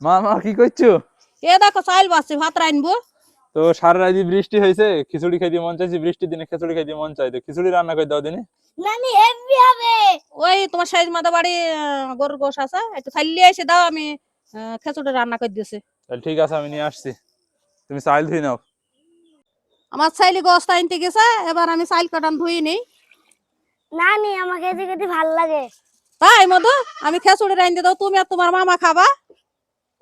মা মা কি করছ? এ দেখো চাইল বাসছি ভাত রাইনবো তো সারা রাত বৃষ্টি হয়েছে খিচুড়ি খাইতে মন চাইছে বৃষ্টির দিনে খিচুড়ি খাইতে মন চাই তো খিচুড়ি রান্না করে দাও দিনে। নানি হেভি হবে। ওই তোমার সাইজ মাথা বাড়ি গরুর গোশ আছে একটু থাইলে এসে দাও আমি আহ, খেচুড়ি রান্না করে দিয়েছি তাহলে ঠিক আছে আমি নিয়ে আসছি। তুমি চাইল ধুই নাও। আমার চাইলি গোস্ত আনতে গেছে এবার আমি চাইল কাটান ধুই নেই। নানি আমাকে এদিকে ভালো লাগে। তাই মধু আমি খেচুড়ি রাইন দিয়ে দাও তুমি আর তোমার মামা খাবা।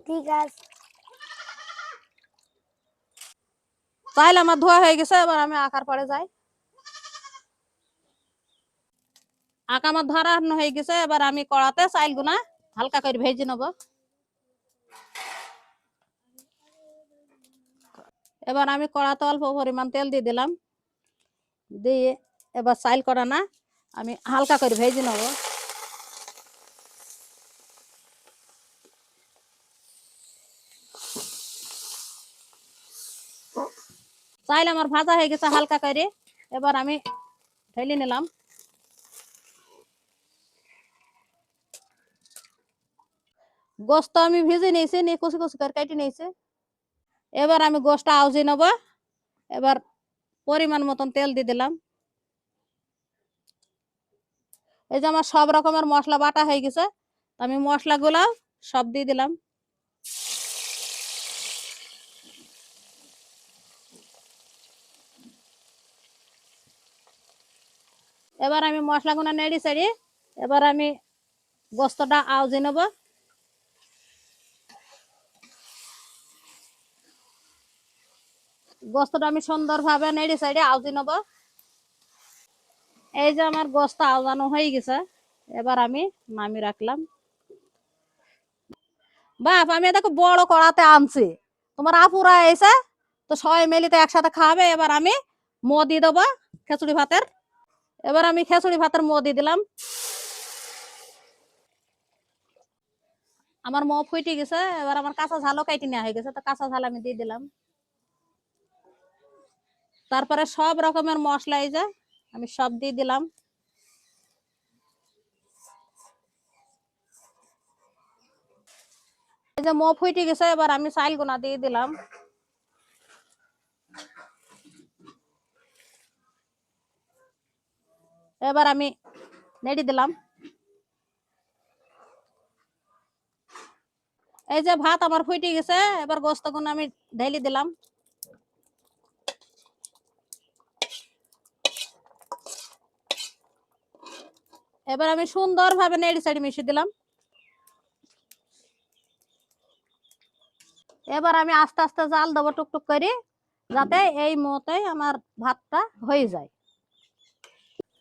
ঠিক আছে চাইল আমার ধোয়া হয়ে গেছে এবার আমি আকার পরে যাই আঁকা আমার ধরানো হয়ে গেছে এবার আমি কড়াতে চাইল গুনা হালকা করে ভেজে নেব এবার আমি কড়াতে অল্প পরিমাণ তেল দিয়ে দিলাম দিয়ে এবার চাইল করা না আমি হালকা করে ভেজে নেব চাইল আমার ভাজা হয়ে গেছে হালকা করে। এবার আমি ঢেলে নিলাম। গোস্ত আমি ভেজে নিয়েছি, নিয়ে কুচি কুচি করে কেটে নিয়েছি। এবার আমি গোস্তটা আউজে নেব। এবার পরিমাণ মতন তেল দিয়ে দিলাম। এই যে আমার সব রকমের মশলা বাটা হয়ে গেছে আমি মশলাগুলো সব দিয়ে দিলাম। এবার আমি মশলাগুলো নেড়ি চেড়ি, এবার আমি গোস্তটা আউজে নেব। গোস্তটা আমি সুন্দরভাবে নেড়ে সাইডে আউজি নেব। এই যে আমার গোস্ত আউজানো হয়ে গেছে, এবার আমি নামি রাখলাম। বাপ, আমি দেখো বড় কড়াতে আনছি। তোমার আপুরা এসে তো সবাই মিলিতে একসাথে খাবে, এবার আমি মো দিয়ে দেবো, খেচুড়ি ভাতের। এবার আমি খেচুড়ি ভাতের মো দিয়ে দিলাম। আমার মো ফুটে গেছে, এবার আমার কাঁচা ঝালও কাইটে নেওয়া হয়ে গেছে, তো কাঁচা ঝাল আমি দিয়ে দিলাম। তারপরে সব রকমের মশলা এই যে, আমি সব দিয়ে দিলাম। এই যে মো ফুটে গেছে, এবার আমি চাইল গুনা দিয়ে দিলাম। এবার আমি নেড়ে দিলাম। এই যে ভাত আমার ফুটে গেছে, এবার গোস্তগুলো আমি ঢেলে দিলাম। এবার আমি সুন্দরভাবে নেড়ি সাইড মিশিয়ে দিলাম। এবার আমি আস্তে আস্তে জাল দেবো টুকটুক করে, যাতে এই মতে আমার ভাতটা হয়ে যায়।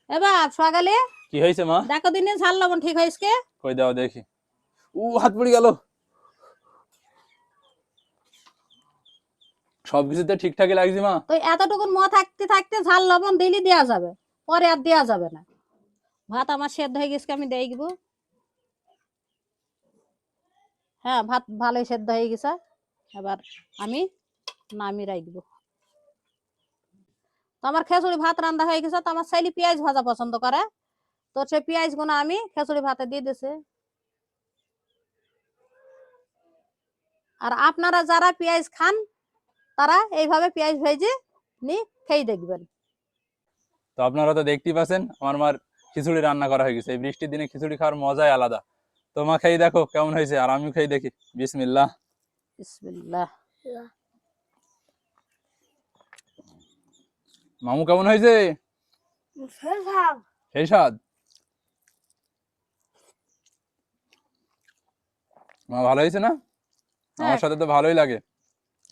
এবার সকালে কি হয়েছে মা? দেখো দিনে ঝাল লবণ ঠিক হয়েছে কই দাও দেখি। উ হাত পড়ে গেল। সবকিছুতে ঠিকঠাকই লাগছে মা। তো এতটুকুন ম থাকতে থাকতে ঝাল লবণ দিলে দেওয়া যাবে। পরে আর দেওয়া যাবে না। ভাত আমার সেদ্ধ হয়ে গেছে আমি দেখব হ্যাঁ ভাত ভালোই সেদ্ধ হয়ে গেছে। এবার আমি নামি রাখব। তো আমার খেচুড়ি ভাত রান্না হয়ে গেছে তো আমার ছেলে পেঁয়াজ ভাজা পছন্দ করে। তো সে পেঁয়াজগুলো আমি খেচুড়ি ভাতে দিয়ে দিছে। আর আপনারা যারা পেঁয়াজ খান তারা এইভাবে পেঁয়াজ ভেজে নি খেয়ে দেখবেন। তো আপনারা তো দেখতেই পাচ্ছেন আমার মার খিচুড়ি রান্না করা হয়ে গেছে। এই বৃষ্টির দিনে খিচুড়ি খাওয়ার মজাই আলাদা। তো মা খেয়ে দেখো কেমন হয়েছে আর আমিও খেয়ে দেখি। বিসমিল্লাহ। বিসমিল্লাহ। মামু কেমন হয়েছে? সেই স্বাদ? মা ভালো হয়েছে না? আমার হ্যাঁ। সাথে তো ভালোই লাগে।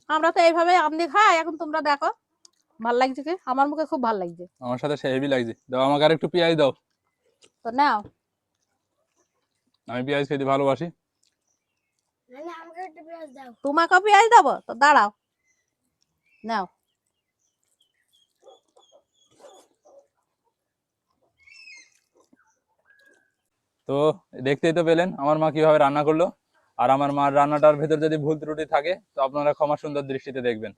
আমরা তো এইভাবে আমদি খাই এখন তোমরা দেখো। ভালো লাগছে কি? আমার মুখে খুব ভালো লাগছে। আমার সাথে সে হেভি লাগছে। দাও আমাকে আর একটু পেঁয়াজ দাও। তো নাও। আমি পেঁয়াজ খেতে ভালোবাসি। নানি পেঁয়াজ দাও। তোমাকে পেঁয়াজ দেবো? তো দাঁড়াও। নাও। তো দেখতেই তো পেলেন, আমার মা কীভাবে রান্না করল। আর আমার মার রান্নাটার ভেতর যদি ভুল ত্রুটি থাকে, তো আপনারা ক্ষমা সুন্দর দৃষ্টিতে দেখবেন।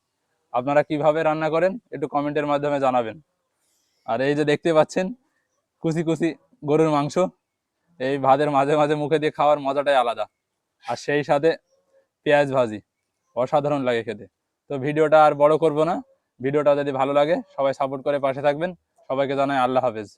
আপনারা কীভাবে রান্না করেন, একটু কমেন্টের মাধ্যমে জানাবেন। আর এই যে দেখতে পাচ্ছেন, কুচি কুচি গরুর মাংস, এই ভাতের মাঝে মাঝে মুখে দিয়ে খাওয়ার মজাটাই আলাদা। আর সেই সাথে পেঁয়াজ ভাজি, অসাধারণ লাগে খেতে। তো ভিডিওটা আর বড় করব না, ভিডিওটা যদি ভালো লাগে, সবাই সাপোর্ট করে পাশে থাকবেন। সবাইকে জানাই আল্লাহ হাফেজ।